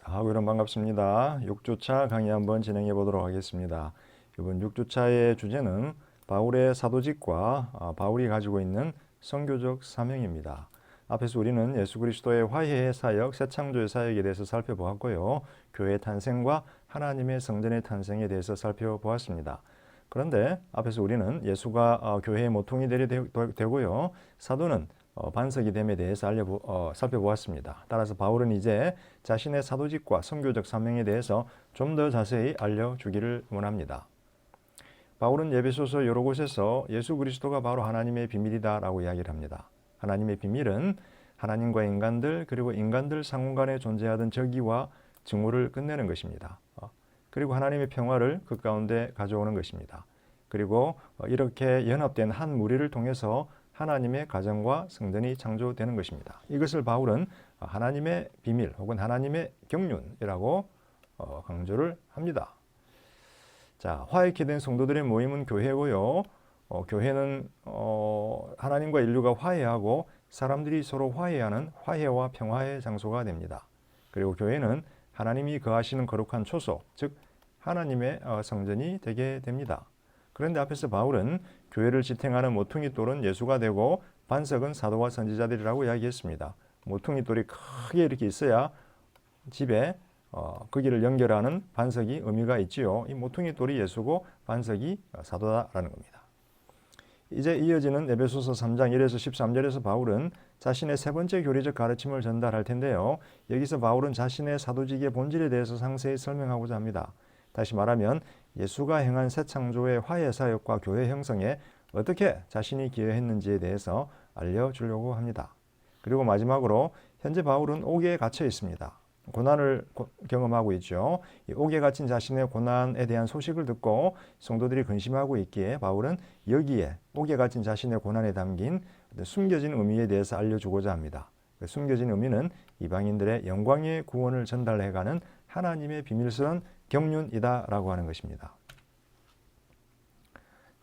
자, 여러분 반갑습니다. 6주차 강의 한번 진행해 보도록 하겠습니다. 이번 6주차의 주제는 바울의 사도직과 아, 바울이 가지고 있는 선교적 사명입니다. 앞에서 우리는 예수 그리스도의 화해의 사역, 새 창조의 사역에 대해서 살펴보았고요. 교회 탄생과 하나님의 성전의 탄생에 대해서 살펴보았습니다. 그런데 앞에서 우리는 예수가 어, 교회의 모퉁이 되고요. 사도는 어, 반석이 됨에 대해서 알려 어, 살펴보았습니다. 따라서 바울은 이제 자신의 사도직과 선교적 사명에 대해서 좀 더 자세히 알려주기를 원합니다. 바울은 예배소서 여러 곳에서 예수 그리스도가 바로 하나님의 비밀이다라고 이야기를 합니다. 하나님의 비밀은 하나님과 인간들 그리고 인간들 상호간에 존재하던 적이와 증오를 끝내는 것입니다. 어, 그리고 하나님의 평화를 그 가운데 가져오는 것입니다. 그리고 어, 이렇게 연합된 한 무리를 통해서 하나님의 가정과 성전이 창조되는 것입니다. 이것을 바울은 하나님의 비밀 혹은 하나님의 경륜이라고 어, 강조를 합니다. 자, 화해케 된 성도들의 모임은 교회고요. 어, 교회는 어, 하나님과 인류가 화해하고 사람들이 서로 화해하는 화해와 평화의 장소가 됩니다. 그리고 교회는 하나님이 거하시는 거룩한 초소, 즉 하나님의 어, 성전이 되게 됩니다. 그런데 앞에서 바울은 교회를 지탱하는 모퉁이 돌은 예수가 되고 반석은 사도와 선지자들이라고 이야기했습니다. 모퉁이 돌이 크게 이렇게 있어야 집에 어, 그 길을 연결하는 반석이 의미가 있지요. 이 모퉁이 돌이 예수고 반석이 사도다라는 겁니다. 이제 이어지는 에베소서 3장 1에서 13절에서 바울은 자신의 세 번째 교리적 가르침을 전달할 텐데요. 여기서 바울은 자신의 사도직의 본질에 대해서 상세히 설명하고자 합니다. 다시 말하면 예수가 행한 새 창조의 화해 사역과 교회 형성에 어떻게 자신이 기여했는지에 대해서 알려주려고 합니다. 그리고 마지막으로 현재 바울은 옥에 갇혀 있습니다. 고난을 경험하고 있죠. 이 옥에 갇힌 자신의 고난에 대한 소식을 듣고 성도들이 근심하고 있기에 바울은 여기에 옥에 갇힌 자신의 고난에 담긴 숨겨진 의미에 대해서 알려주고자 합니다. 그 숨겨진 의미는 이방인들의 영광의 구원을 전달해가는 하나님의 비밀스러운 경륜이다라고 하는 것입니다.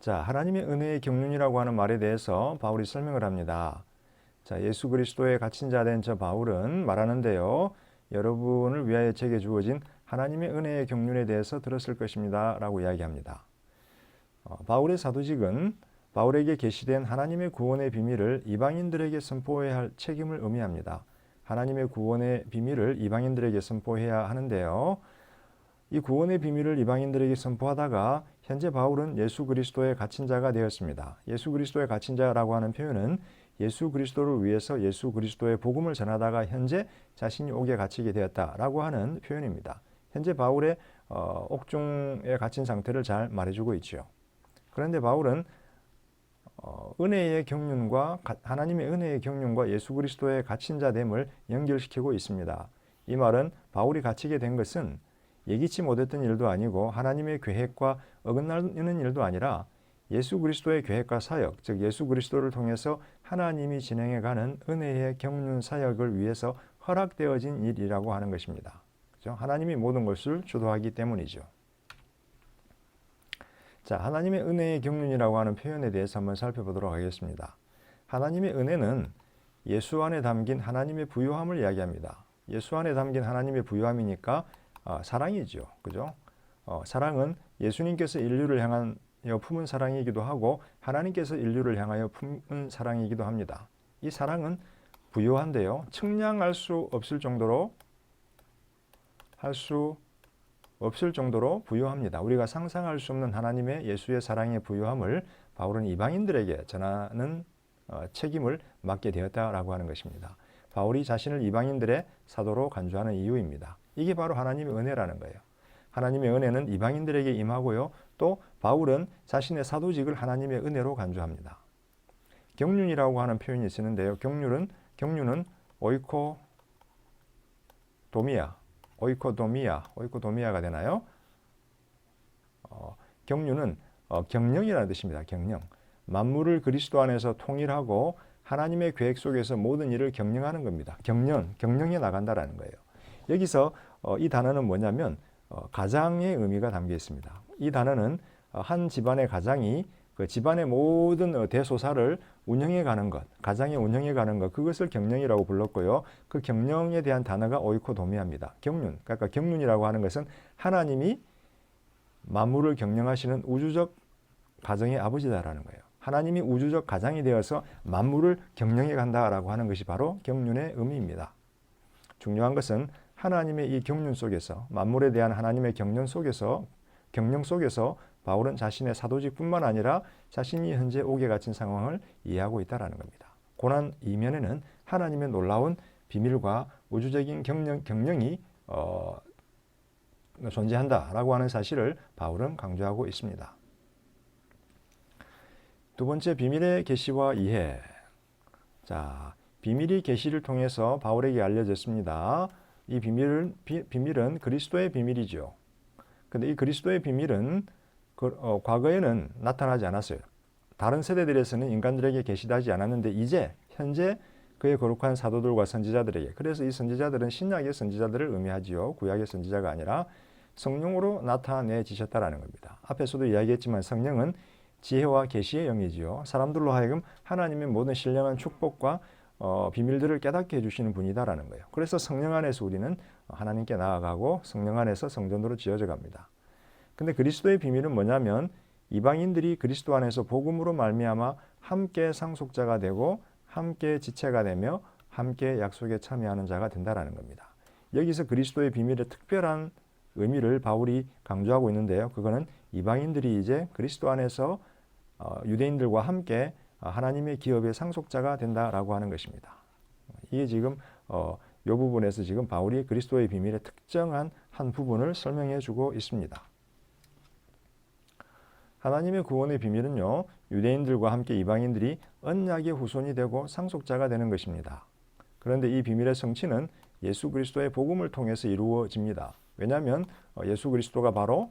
자, 하나님의 은혜의 경륜이라고 하는 말에 대해서 바울이 설명을 합니다. 자, 예수 그리스도의 갇힌 자 된 저 바울은 말하는데요. 여러분을 위하여 제게 주어진 하나님의 은혜의 경륜에 대해서 들었을 것입니다. 라고 이야기합니다. 어, 바울의 사도직은 바울에게 계시된 하나님의 구원의 비밀을 이방인들에게 선포해야 할 책임을 의미합니다. 하나님의 구원의 비밀을 이방인들에게 선포해야 하는데요. 이 구원의 비밀을 이방인들에게 선포하다가 현재 바울은 예수 그리스도의 갇힌 자가 되었습니다. 예수 그리스도의 갇힌 자라고 하는 표현은 예수 그리스도를 위해서 예수 그리스도의 복음을 전하다가 현재 자신이 옥에 갇히게 되었다라고 하는 표현입니다. 현재 바울의 어, 옥중에 갇힌 상태를 잘 말해주고 있죠. 그런데 바울은 어, 은혜의 경륜과 하나님의 은혜의 경륜과 예수 그리스도의 갇힌 자됨을 연결시키고 있습니다. 이 말은 바울이 갇히게 된 것은 예기치 못했던 일도 아니고 하나님의 계획과 어긋나는 일도 아니라 예수 그리스도의 계획과 사역, 즉 예수 그리스도를 통해서 하나님이 진행해가는 은혜의 경륜 사역을 위해서 허락되어진 일이라고 하는 것입니다. 그죠? 하나님이 모든 것을 주도하기 때문이죠. 자, 하나님의 은혜의 경륜이라고 하는 표현에 대해서 한번 살펴보도록 하겠습니다. 하나님의 은혜는 예수 안에 담긴 하나님의 부요함을 이야기합니다. 예수 안에 담긴 하나님의 부요함이니까 어, 사랑이죠. 그죠? 어, 사랑은 예수님께서 인류를 향한 품은 사랑이기도 하고 하나님께서 인류를 향하여 품은 사랑이기도 합니다. 이 사랑은 부요한데요. 측량할 수 없을 정도로 할 수 없을 정도로 부요합니다. 우리가 상상할 수 없는 하나님의 예수의 사랑의 부요함을 바울은 이방인들에게 전하는 어, 책임을 맡게 되었다라고 하는 것입니다. 바울이 자신을 이방인들의 사도로 간주하는 이유입니다. 이게 바로 하나님의 은혜라는 거예요. 하나님의 은혜는 이방인들에게 임하고요. 또 바울은 자신의 사도직을 하나님의 은혜로 간주합니다. 경륜이라고 하는 표현이 쓰는데요. 경륜은 경륜은 오이코 도미아, 오이코 도미아, 오이코 도미아가 되나요? 어, 경륜은 어, 경령이라는 뜻입니다. 경령. 만물을 그리스도 안에서 통일하고 하나님의 계획 속에서 모든 일을 경영하는 겁니다. 경영, 경영해 나간다라는 거예요. 여기서 어, 이 단어는 뭐냐면 어, 가장의 의미가 담겨 있습니다. 이 단어는 어, 한 집안의 가장이 그 집안의 모든 어, 대소사를 운영해 가는 것, 가장의 운영해 가는 것, 그것을 경영이라고 불렀고요. 그 경영에 대한 단어가 오이코도미아입니다. 경륜, 그러니까 경륜이라고 하는 것은 하나님이 만물을 경영하시는 우주적 가정의 아버지다라는 거예요. 하나님이 우주적 가장이 되어서 만물을 경영해 간다라고 하는 것이 바로 경륜의 의미입니다. 중요한 것은 하나님의 이 경륜 속에서 만물에 대한 하나님의 경륜 속에서 경영 속에서 바울은 자신의 사도직뿐만 아니라 자신이 현재 옥에 갇힌 상황을 이해하고 있다라는 겁니다. 고난 이면에는 하나님의 놀라운 비밀과 우주적인 경영, 경영이 어, 존재한다라고 하는 사실을 바울은 강조하고 있습니다. 두 번째 비밀의 계시와 이해. 자, 비밀이 계시를 통해서 바울에게 알려졌습니다. 이 비밀은 비, 비밀은 그리스도의 비밀이죠. 근데 이 그리스도의 비밀은 그, 어, 과거에는 나타나지 않았어요. 다른 세대들에서는 인간들에게 계시하지 않았는데 이제 현재 그의 거룩한 사도들과 선지자들에게 그래서 이 선지자들은 신약의 선지자들을 의미하지요. 구약의 선지자가 아니라 성령으로 나타내지셨다라는 겁니다. 앞에서도 이야기했지만 성령은 지혜와 계시의 영이지요. 사람들로 하여금 하나님의 모든 신령한 축복과 어, 비밀들을 깨닫게 해주시는 분이다라는 거예요. 그래서 성령 안에서 우리는 하나님께 나아가고 성령 안에서 성전으로 지어져 갑니다. 근데 그리스도의 비밀은 뭐냐면 이방인들이 그리스도 안에서 복음으로 말미암아 함께 상속자가 되고 함께 지체가 되며 함께 약속에 참여하는 자가 된다라는 겁니다. 여기서 그리스도의 비밀의 특별한 의미를 바울이 강조하고 있는데요. 그거는 이방인들이 이제 그리스도 안에서 어, 유대인들과 함께 하나님의 기업의 상속자가 된다라고 하는 것입니다. 이게 지금 어, 이 부분에서 지금 바울이 그리스도의 비밀의 특정한 한 부분을 설명해 주고 있습니다. 하나님의 구원의 비밀은요, 유대인들과 함께 이방인들이 언약의 후손이 되고 상속자가 되는 것입니다. 그런데 이 비밀의 성취는 예수 그리스도의 복음을 통해서 이루어집니다. 왜냐하면 어, 예수 그리스도가 바로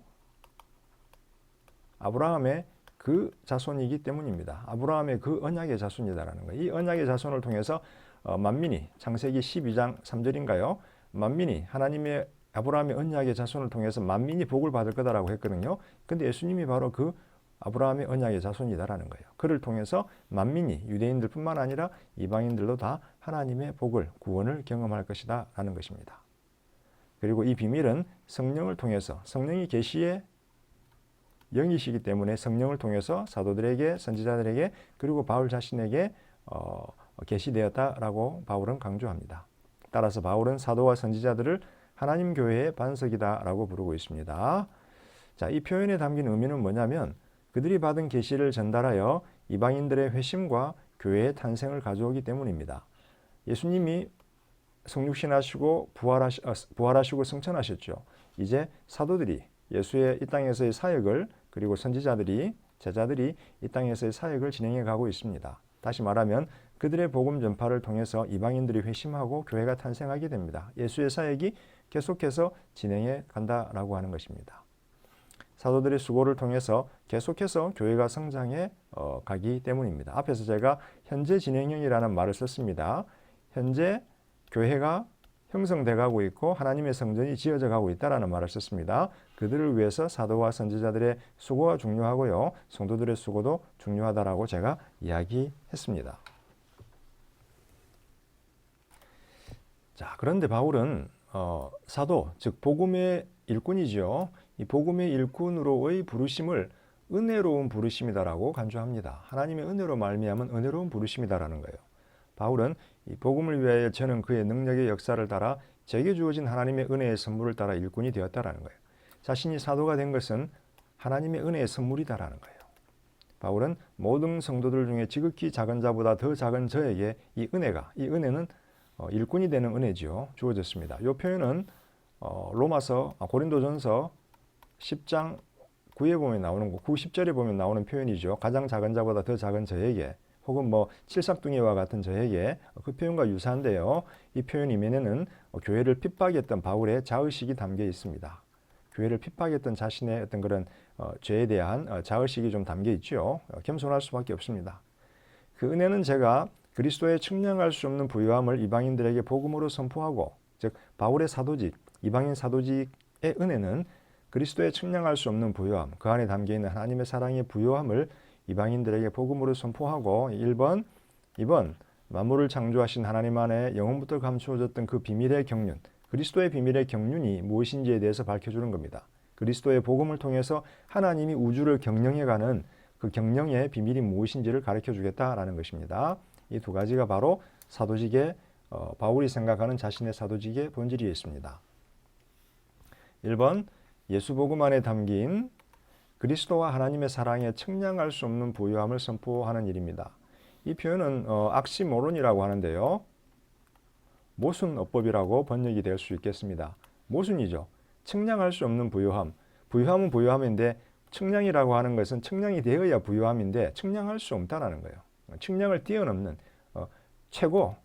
아브라함의 그 자손이기 때문입니다. 아브라함의 그 언약의 자손이다라는 거예요. 이 언약의 자손을 통해서 어, 만민이 창세기 12장 3절인가요? 만민이 하나님의 아브라함의 언약의 자손을 통해서 만민이 복을 받을 거다라고 했거든요. 근데 예수님이 바로 그 아브라함의 언약의 자손이다라는 거예요. 그를 통해서 만민이 유대인들뿐만 아니라 이방인들도 다 하나님의 복을 구원을 경험할 것이다라는 것입니다. 그리고 이 비밀은 성령을 통해서 성령이 계시의 영이시기 때문에 성령을 통해서 사도들에게 선지자들에게 그리고 바울 자신에게 어, 계시되었다라고 바울은 강조합니다. 따라서 바울은 사도와 선지자들을 하나님 교회의 반석이다라고 부르고 있습니다. 자, 이 표현에 담긴 의미는 뭐냐면 그들이 받은 계시를 전달하여 이방인들의 회심과 교회의 탄생을 가져오기 때문입니다. 예수님이 성육신하시고 부활하시, 어, 부활하시고 승천하셨죠. 이제 사도들이 예수의 이 땅에서의 사역을 그리고 선지자들이 제자들이 이 땅에서의 사역을 진행해 가고 있습니다. 다시 말하면 그들의 복음 전파를 통해서 이방인들이 회심하고 교회가 탄생하게 됩니다. 예수의 사역이 계속해서 진행해 간다라고 하는 것입니다. 사도들의 수고를 통해서 계속해서 교회가 성장해 어, 가기 때문입니다. 앞에서 제가 현재 진행형이라는 말을 썼습니다. 현재 교회가 형성돼 가고 있고 하나님의 성전이 지어져 가고 있다라는 말을 썼습니다. 그들을 위해서 사도와 선지자들의 수고가 중요하고요. 성도들의 수고도 중요하다라고 제가 이야기했습니다. 자, 그런데 바울은 어, 사도, 즉 복음의 일꾼이지요. 이 복음의 일꾼으로의 부르심을 은혜로운 부르심이다라고 간주합니다. 하나님의 은혜로 말미암은 은혜로운 부르심이다라는 거예요. 바울은 이 복음을 위하여 저는 그의 능력의 역사를 따라 제게 주어진 하나님의 은혜의 선물을 따라 일꾼이 되었다라는 거예요. 자신이 사도가 된 것은 하나님의 은혜의 선물이다라는 거예요. 바울은 모든 성도들 중에 지극히 작은 자보다 더 작은 저에게 이 은혜가 이 은혜는 어, 일꾼이 되는 은혜지요 주어졌습니다. 이 표현은 어, 로마서 아, 고린도전서 10장 9에 보면 나오는 거, 9, 10절에 보면 나오는 표현이죠. 가장 작은 자보다 더 작은 저에게 혹은 뭐 칠삭둥이와 같은 저에게 그 표현과 유사한데요. 이 표현 이면에는 교회를 핍박했던 바울의 자의식이 담겨 있습니다. 교회를 핍박했던 자신의 어떤 그런 어, 죄에 대한 어, 자의식이 좀 담겨 있죠. 어, 겸손할 수밖에 없습니다. 그 은혜는 제가 그리스도의 측량할 수 없는 부유함을 이방인들에게 복음으로 선포하고 즉 바울의 사도직, 이방인 사도직의 은혜는 그리스도의 측량할 수 없는 부유함, 그 안에 담겨 있는 하나님의 사랑의 부유함을 이방인들에게 복음으로 선포하고 1번, 2번 만물을 창조하신 하나님 안에 영원부터 감추어졌던 그 비밀의 경륜, 그리스도의 비밀의 경륜이 무엇인지에 대해서 밝혀주는 겁니다. 그리스도의 복음을 통해서 하나님이 우주를 경영해가는 그 경영의 비밀이 무엇인지를 가르쳐 주겠다라는 것입니다. 이 두 가지가 바로 사도직의 어, 바울이 생각하는 자신의 사도직의 본질이 있습니다. 1번 예수 복음 안에 담긴 그리스도와 하나님의 사랑에 측량할 수 없는 부유함을 선포하는 일입니다. 이 표현은 어, 악시모론이라고 하는데요. 모순 어법이라고 번역이 될 수 있겠습니다. 모순이죠. 측량할 수 없는 부유함. 부유함은 부유함인데 측량이라고 하는 것은 측량이 되어야 부유함인데 측량할 수 없다라는 거예요. 측량을 뛰어넘는 어, 최고,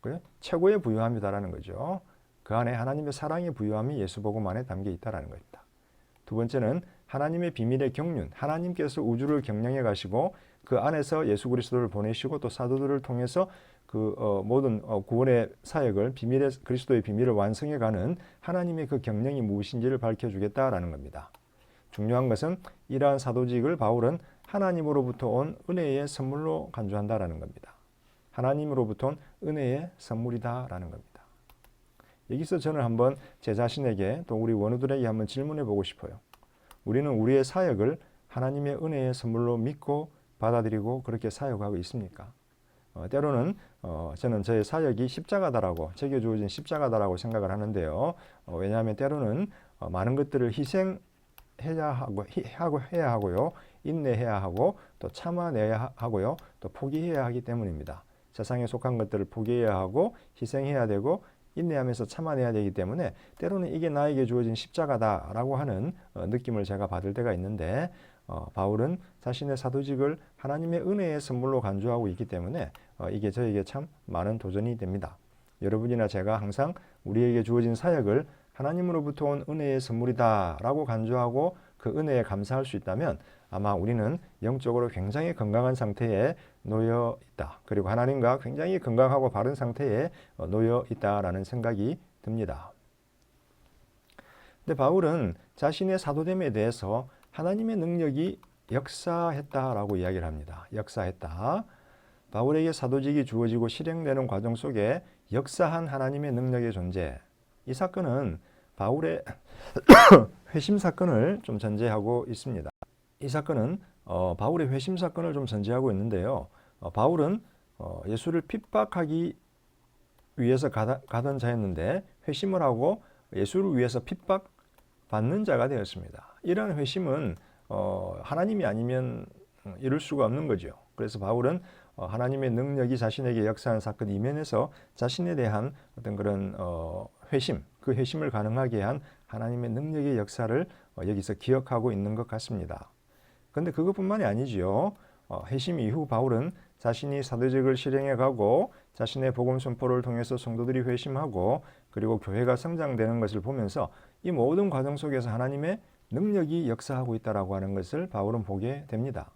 그래? 최고의 부유함이다라는 거죠. 그 안에 하나님의 사랑의 부유함이 예수 복음 안에 담겨 있다라는 것입니다. 두 번째는 하나님의 비밀의 경륜, 하나님께서 우주를 경영해 가시고 그 안에서 예수 그리스도를 보내시고 또 사도들을 통해서 그 어, 모든 어, 구원의 사역을 비밀의 그리스도의 비밀을 완성해 가는 하나님의 그 경영이 무엇인지를 밝혀 주겠다라는 겁니다. 중요한 것은 이러한 사도직을 바울은 하나님으로부터 온 은혜의 선물로 간주한다라는 겁니다. 하나님으로부터 온 은혜의 선물이다라는 겁니다. 여기서 저는 한번 제 자신에게 또 우리 원우들에게 한번 질문해 보고 싶어요. 우리는 우리의 사역을 하나님의 은혜의 선물로 믿고 받아들이고 그렇게 사역하고 있습니까? 어, 때로는 어, 저는 저의 사역이 십자가다라고 제게 주어진 십자가다라고 생각을 하는데요. 어, 왜냐하면 때로는 어, 많은 것들을 희생해야 하고 히, 하고 해야 하고요, 인내해야 하고 또 참아내야 하고요, 또 포기해야 하기 때문입니다. 세상에 속한 것들을 포기해야 하고 희생해야 되고 인내하면서 참아내야 되기 때문에 때로는 이게 나에게 주어진 십자가다라고 하는 어, 느낌을 제가 받을 때가 있는데 어, 바울은 자신의 사도직을 하나님의 은혜의 선물로 간주하고 있기 때문에 어, 이게 저에게 참 많은 도전이 됩니다. 여러분이나 제가 항상 우리에게 주어진 사역을 하나님으로부터 온 은혜의 선물이다라고 간주하고 그 은혜에 감사할 수 있다면 아마 우리는 영적으로 굉장히 건강한 상태에 놓여 있다. 그리고 하나님과 굉장히 건강하고 바른 상태에 어, 놓여 있다라는 생각이 듭니다. 근데 바울은 자신의 사도됨에 대해서 하나님의 능력이 역사했다라고 이야기를 합니다. 역사했다. 바울에게 사도직이 주어지고 실행되는 과정 속에 역사한 하나님의 능력의 존재. 이 사건은 바울의 회심 사건을 좀 전제하고 있습니다. 이 사건은 어, 바울의 회심 사건을 좀 전제하고 있는데요. 어, 바울은 어, 예수를 핍박하기 위해서 가다, 가던 자였는데 회심을 하고 예수를 위해서 핍박받는 자가 되었습니다. 이러한 회심은 어, 하나님이 아니면 이룰 수가 없는 거죠. 그래서 바울은 어, 하나님의 능력이 자신에게 역사한 사건 이면에서 자신에 대한 어떤 그런 어, 회심, 그 회심을 가능하게 한 하나님의 능력의 역사를 어, 여기서 기억하고 있는 것 같습니다. 그런데 그것뿐만이 아니지요. 어, 회심 이후 바울은 자신이 사도직을 실행해 가고 자신의 복음 선포를 통해서 성도들이 회심하고 그리고 교회가 성장되는 것을 보면서 이 모든 과정 속에서 하나님의 능력이 역사하고 있다라고 하는 것을 바울은 보게 됩니다.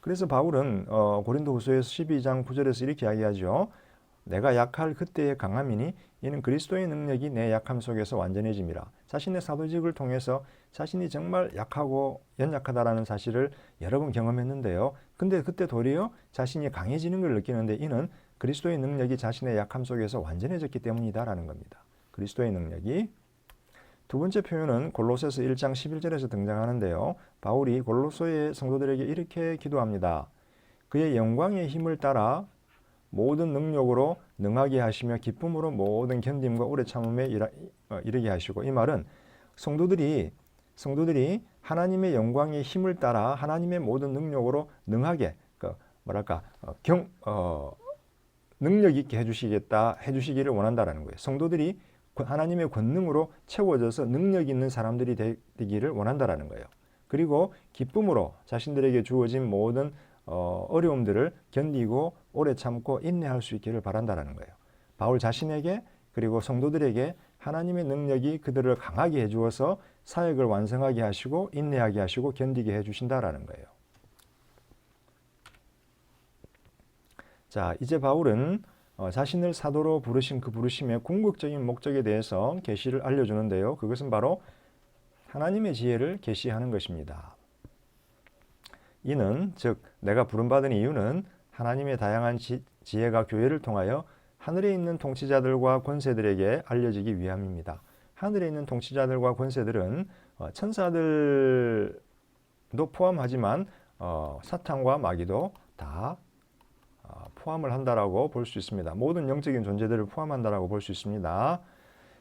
그래서 바울은 어, 고린도후서에서 12장 9절에서 이렇게 이야기하죠. 내가 약할 그때의 강함이니 이는 그리스도의 능력이 내 약함 속에서 완전해짐이라. 자신의 사도직을 통해서 자신이 정말 약하고 연약하다라는 사실을 여러 번 경험했는데요. 근데 그때 도리어 자신이 강해지는 걸 느끼는데 이는 그리스도의 능력이 자신의 약함 속에서 완전해졌기 때문이다라는 겁니다. 그리스도의 능력이 두 번째 표현은 골로새서 1장 11절에서 등장하는데요. 바울이 골로소의 성도들에게 이렇게 기도합니다. 그의 영광의 힘을 따라 모든 능력으로 능하게 하시며 기쁨으로 모든 견딤과 오래 참음에 어, 이르게 하시고 이 말은 성도들이 성도들이 하나님의 영광의 힘을 따라 하나님의 모든 능력으로 능하게 그 뭐랄까 어, 경 어, 능력 있게 해주시겠다 해주시기를 원한다라는 거예요. 성도들이 하나님의 권능으로 채워져서 능력 있는 사람들이 되기를 원한다라는 거예요. 그리고 기쁨으로 자신들에게 주어진 모든 어, 어려움들을 견디고 오래 참고 인내할 수 있기를 바란다라는 거예요. 바울 자신에게 그리고 성도들에게 하나님의 능력이 그들을 강하게 해주어서 사역을 완성하게 하시고 인내하게 하시고 견디게 해 주신다라는 거예요. 자, 이제 바울은 어, 자신을 사도로 부르신 그 부르심의 궁극적인 목적에 대해서 계시를 알려 주는데요. 그것은 바로 하나님의 지혜를 계시하는 것입니다. 이는 즉 내가 부름받은 이유는 하나님의 다양한 지, 지혜가 교회를 통하여 하늘에 있는 통치자들과 권세들에게 알려지기 위함입니다. 하늘에 있는 통치자들과 권세들은 어, 천사들도 포함하지만 어, 사탄과 마귀도 다 어, 포함을 한다라고 볼 수 있습니다. 모든 영적인 존재들을 포함한다라고 볼 수 있습니다.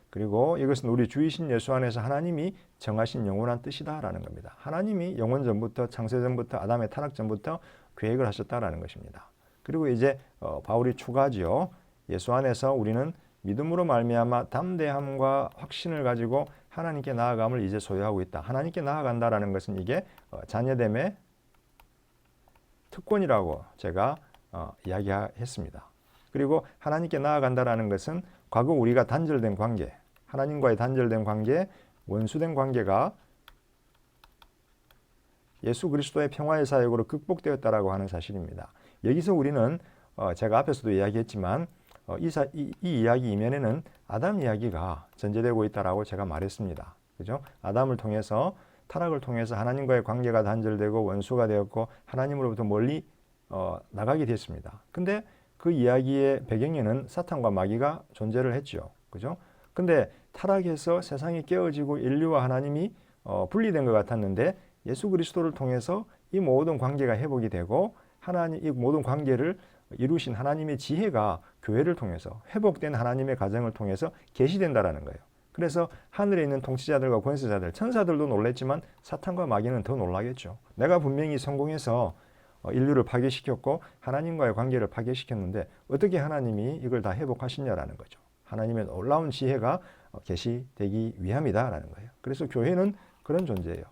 그리고 이것은 우리 주이신 예수 안에서 하나님이 정하신 영원한 뜻이다라는 겁니다. 하나님이 영원 전부터 창세 전부터 아담의 타락 전부터 계획을 하셨다라는 것입니다. 그리고 이제 어, 바울이 추가지요. 예수 안에서 우리는 믿음으로 말미암아 담대함과 확신을 가지고 하나님께 나아감을 이제 소유하고 있다. 하나님께 나아간다라는 것은 이게 어, 자녀됨의 특권이라고 제가 어, 이야기했습니다. 그리고 하나님께 나아간다라는 것은 과거 우리가 단절된 관계, 하나님과의 단절된 관계, 원수된 관계가 예수 그리스도의 평화의 사역으로 극복되었다라고 하는 사실입니다. 여기서 우리는 어, 제가 앞에서도 이야기했지만 어, 이, 사, 이, 이 이야기 이면에는 아담 이야기가 전제되고 있다라고 제가 말했습니다. 그죠? 아담을 통해서 타락을 통해서 하나님과의 관계가 단절되고 원수가 되었고 하나님으로부터 멀리 어, 나가게 됐습니다. 근데 그 이야기의 배경에는 사탄과 마귀가 존재를 했죠. 그죠? 근데 타락해서 세상이 깨어지고 인류와 하나님이 어, 분리된 것 같았는데 예수 그리스도를 통해서 이 모든 관계가 회복이 되고 하나님 이 모든 관계를 이루신 하나님의 지혜가 교회를 통해서 회복된 하나님의 가정을 통해서 계시된다라는 거예요. 그래서 하늘에 있는 통치자들과 권세자들, 천사들도 놀랬지만 사탄과 마귀는 더 놀라겠죠. 내가 분명히 성공해서 어, 인류를 파괴시켰고 하나님과의 관계를 파괴시켰는데 어떻게 하나님이 이걸 다 회복하시냐라는 거죠. 하나님의 놀라운 지혜가 어, 계시되기 위함이다라는 거예요. 그래서 교회는 그런 존재예요.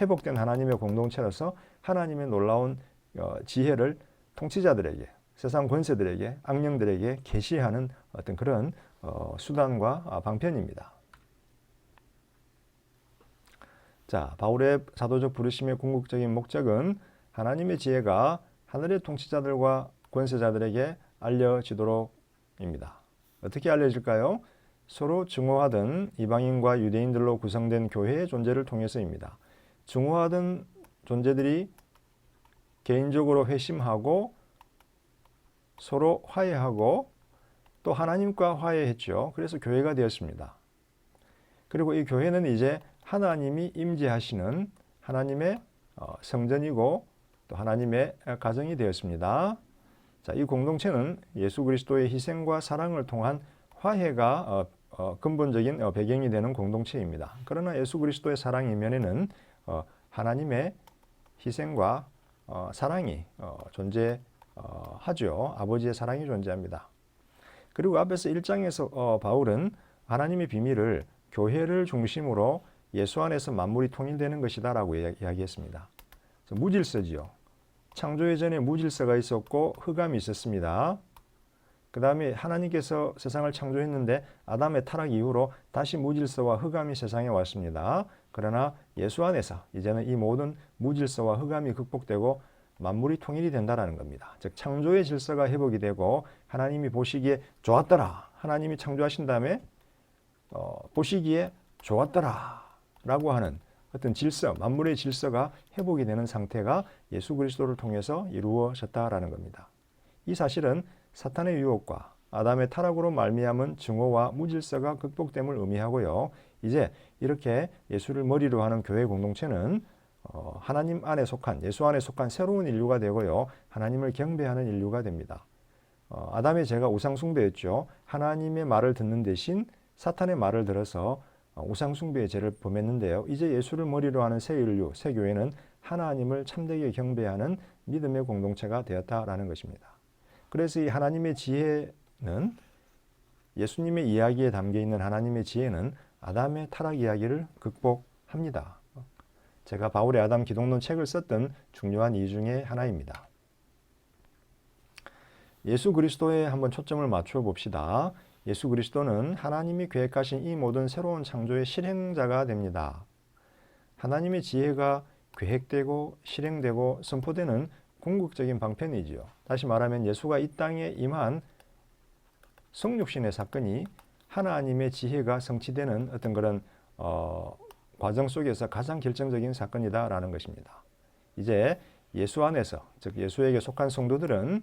회복된 하나님의 공동체로서 하나님의 놀라운 어, 지혜를 통치자들에게 세상 권세들에게 악령들에게 계시하는 어떤 그런 수단과 아, 방편입니다. 자, 바울의 사도적 부르심의 궁극적인 목적은 하나님의 지혜가 하늘의 통치자들과 권세자들에게 알려지도록입니다. 어떻게 알려질까요? 서로 증오하던 이방인과 유대인들로 구성된 교회의 존재를 통해서입니다. 증오하던 존재들이 개인적으로 회심하고 서로 화해하고 또 하나님과 화해했죠. 그래서 교회가 되었습니다. 그리고 이 교회는 이제 하나님이 임재하시는 하나님의 어, 성전이고 또 하나님의 가정이 되었습니다. 자, 이 공동체는 예수 그리스도의 희생과 사랑을 통한 화해가 어, 어, 근본적인 어, 배경이 되는 공동체입니다. 그러나 예수 그리스도의 사랑 이면에는 어, 하나님의 희생과 어, 사랑이 어, 존재 하죠. 아버지의 사랑이 존재합니다. 그리고 앞에서 1장에서 어, 바울은 하나님의 비밀을 교회를 중심으로 예수 안에서 만물이 통일되는 것이다라고 이야기했습니다. 무질서지요. 창조 이전에 무질서가 있었고 흑암이 있었습니다. 그 다음에 하나님께서 세상을 창조했는데 아담의 타락 이후로 다시 무질서와 흑암이 세상에 왔습니다. 그러나 예수 안에서 이제는 이 모든 무질서와 흑암이 극복되고 만물이 통일이 된다라는 겁니다. 즉 창조의 질서가 회복이 되고 하나님이 보시기에 좋았더라. 하나님이 창조하신 다음에 어, 보시기에 좋았더라라고 하는 어떤 질서, 만물의 질서가 회복이 되는 상태가 예수 그리스도를 통해서 이루어졌다라는 겁니다. 이 사실은 사탄의 유혹과 아담의 타락으로 말미암은 증오와 무질서가 극복됨을 의미하고요. 이제 이렇게 예수를 머리로 하는 교회 공동체는 어, 하나님 안에 속한 예수 안에 속한 새로운 인류가 되고요. 하나님을 경배하는 인류가 됩니다. 어, 아담의 죄가 우상 숭배였죠. 하나님의 말을 듣는 대신 사탄의 말을 들어서 어, 우상 숭배의 죄를 범했는데요. 이제 예수를 머리로 하는 새 인류, 새 교회는 하나님을 참되게 경배하는 믿음의 공동체가 되었다라는 것입니다. 그래서 이 하나님의 지혜는 예수님의 이야기에 담겨 있는 하나님의 지혜는 아담의 타락 이야기를 극복합니다. 제가 바울의 아담 기독론 책을 썼던 중요한 이유 중에 하나입니다. 예수 그리스도에 한번 초점을 맞춰 봅시다. 예수 그리스도는 하나님이 계획하신 이 모든 새로운 창조의 실행자가 됩니다. 하나님의 지혜가 계획되고 실행되고 선포되는 궁극적인 방편이지요. 다시 말하면 예수가 이 땅에 임한 성육신의 사건이 하나님의 지혜가 성취되는 어떤 그런 어, 과정 속에서 가장 결정적인 사건이다라는 것입니다. 이제 예수 안에서 즉 예수에게 속한 성도들은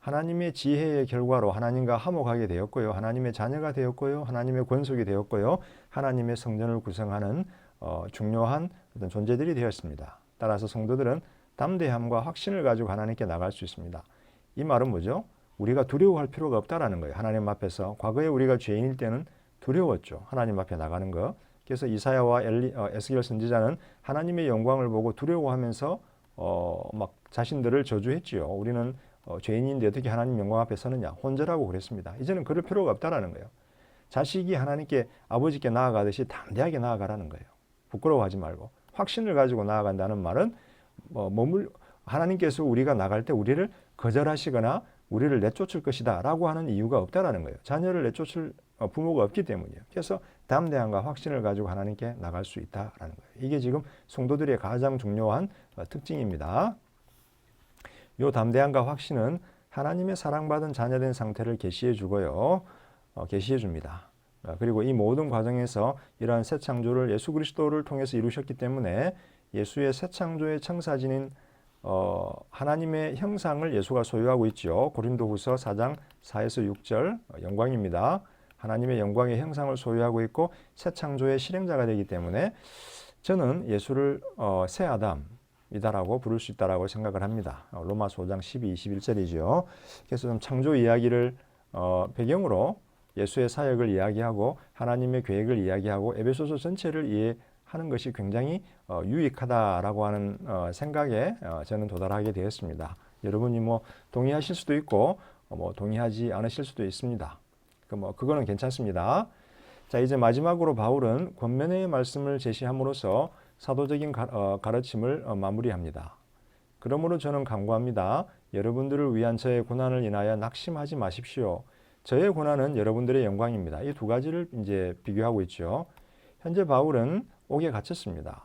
하나님의 지혜의 결과로 하나님과 화목하게 되었고요. 하나님의 자녀가 되었고요. 하나님의 권속이 되었고요. 하나님의 성전을 구성하는 어, 중요한 어떤 존재들이 되었습니다. 따라서 성도들은 담대함과 확신을 가지고 하나님께 나갈 수 있습니다. 이 말은 뭐죠? 우리가 두려워할 필요가 없다라는 거예요. 하나님 앞에서 과거에 우리가 죄인일 때는 두려웠죠. 하나님 앞에 나가는 거. 그래서 이사야와 엘리, 어, 에스겔 선지자는 하나님의 영광을 보고 두려워하면서 어, 막 자신들을 저주했지요. 우리는 어, 죄인인데 어떻게 하나님 영광 앞에 서느냐 혼절하고 그랬습니다. 이제는 그럴 필요가 없다라는 거예요. 자식이 하나님께 아버지께 나아가듯이 담대하게 나아가라는 거예요. 부끄러워하지 말고 확신을 가지고 나아간다는 말은 뭐 머물 하나님께서 우리가 나갈 때 우리를 거절하시거나 우리를 내쫓을 것이다라고 하는 이유가 없다라는 거예요. 자녀를 내쫓을 어, 부모가 없기 때문이에요. 그래서 담대함과 확신을 가지고 하나님께 나갈 수 있다라는 거예요. 이게 지금 성도들의 가장 중요한 어, 특징입니다. 요 담대함과 확신은 하나님의 사랑받은 자녀된 상태를 계시해 주고요. 어, 계시해 줍니다. 어, 그리고 이 모든 과정에서 이러한 새 창조를 예수 그리스도를 통해서 이루셨기 때문에 예수의 새 창조의 청사진인 어, 하나님의 형상을 예수가 소유하고 있죠. 고린도후서 4장 4에서 6절 어, 영광입니다. 하나님의 영광의 형상을 소유하고 있고 새 창조의 실행자가 되기 때문에 저는 예수를 어, 새 아담이다라고 부를 수 있다라고 생각을 합니다. 어, 로마서 5장 12, 21절이죠. 그래서 좀 창조 이야기를 어, 배경으로 예수의 사역을 이야기하고 하나님의 계획을 이야기하고 에베소서 전체를 이해하는 것이 굉장히 어, 유익하다라고 하는 어, 생각에 어, 저는 도달하게 되었습니다. 여러분이 뭐 동의하실 수도 있고 어, 뭐 동의하지 않으실 수도 있습니다. 그뭐 그거는 괜찮습니다. 자 이제 마지막으로 바울은 권면의 말씀을 제시함으로써 사도적인 가, 어, 가르침을 어, 마무리합니다. 그러므로 저는 강구합니다. 여러분들을 위한 저의 고난을 인하여 낙심하지 마십시오. 저의 고난은 여러분들의 영광입니다. 이 두 가지를 이제 비교하고 있죠. 현재 바울은 옥에 갇혔습니다.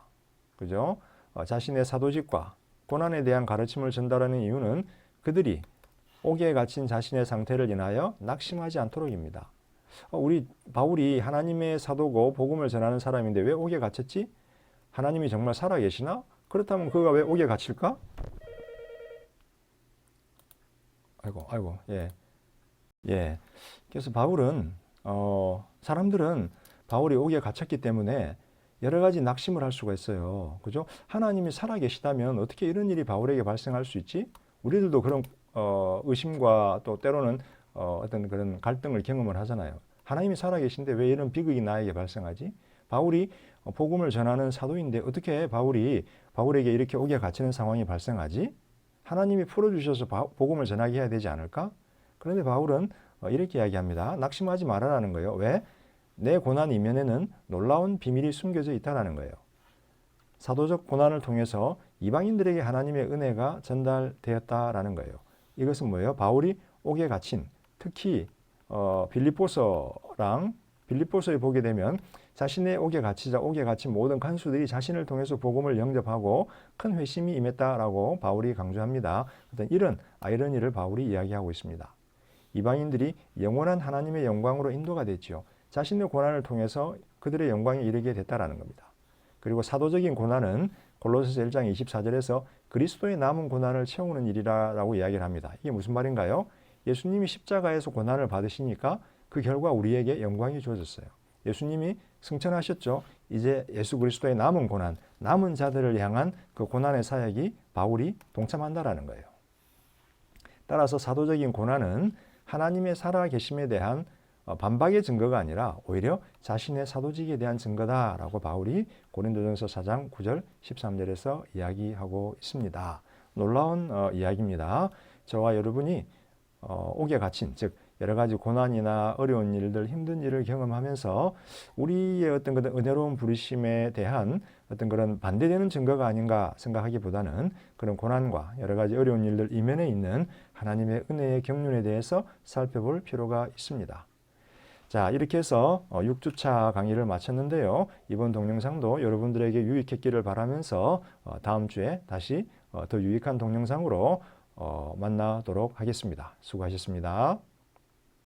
그죠? 어, 자신의 사도직과 고난에 대한 가르침을 전달하는 이유는 그들이 옥에 갇힌 자신의 상태를 인하여 낙심하지 않도록입니다. 어, 우리 바울이 하나님의 사도고 복음을 전하는 사람인데 왜 옥에 갇혔지? 하나님이 정말 살아 계시나? 그렇다면 그가 왜 옥에 갇힐까? 아이고, 아이고, 예. 예. 그래서 바울은, 어, 사람들은 바울이 옥에 갇혔기 때문에 여러 가지 낙심을 할 수가 있어요. 그죠? 하나님이 살아 계시다면 어떻게 이런 일이 바울에게 발생할 수 있지? 우리들도 그런 어, 의심과 또 때로는 어, 어떤 그런 갈등을 경험을 하잖아요. 하나님이 살아 계신데 왜 이런 비극이 나에게 발생하지? 바울이 복음을 전하는 사도인데 어떻게 바울이 바울에게 이렇게 옥에 갇히는 상황이 발생하지? 하나님이 풀어주셔서 복음을 전하게 해야 되지 않을까? 그런데 바울은 어, 이렇게 이야기합니다. 낙심하지 말아라는 거예요. 왜? 내 고난 이면에는 놀라운 비밀이 숨겨져 있다라는 거예요. 사도적 고난을 통해서 이방인들에게 하나님의 은혜가 전달되었다라는 거예요. 이것은 뭐예요? 바울이 옥에 갇힌 특히 어, 빌립보서랑 빌립보서에 보게 되면 자신의 옥에 갇히자 옥에 갇힌 모든 간수들이 자신을 통해서 복음을 영접하고 큰 회심이 임했다라고 바울이 강조합니다. 어떤 이런 아이러니를 바울이 이야기하고 있습니다. 이방인들이 영원한 하나님의 영광으로 인도가 됐지요. 자신의 고난을 통해서 그들의 영광에 이르게 됐다라는 겁니다. 그리고 사도적인 고난은 골로새서 1장 24절에서 그리스도의 남은 고난을 채우는 일이라고 이야기를 합니다. 이게 무슨 말인가요? 예수님이 십자가에서 고난을 받으시니까 그 결과 우리에게 영광이 주어졌어요. 예수님이 승천하셨죠. 이제 예수 그리스도의 남은 고난, 남은 자들을 향한 그 고난의 사역이 바울이 동참한다라는 거예요. 따라서 사도적인 고난은 하나님의 살아계심에 대한 어, 반박의 증거가 아니라 오히려 자신의 사도직에 대한 증거다라고 바울이 고린도전서 4장 9절 13절에서 이야기하고 있습니다. 놀라운 어, 이야기입니다. 저와 여러분이 어, 옥에 갇힌 즉 여러 가지 고난이나 어려운 일들, 힘든 일을 경험하면서 우리의 어떤 그런 은혜로운 부르심에 대한 어떤 그런 반대되는 증거가 아닌가 생각하기보다는 그런 고난과 여러 가지 어려운 일들 이면에 있는 하나님의 은혜의 경륜에 대해서 살펴볼 필요가 있습니다. 자, 이렇게 해서 6주차 어, 강의를 마쳤는데요. 이번 동영상도 여러분들에게 유익했기를 바라면서 어, 다음 주에 다시 어, 더 유익한 동영상으로 만나도록 하겠습니다. 수고하셨습니다.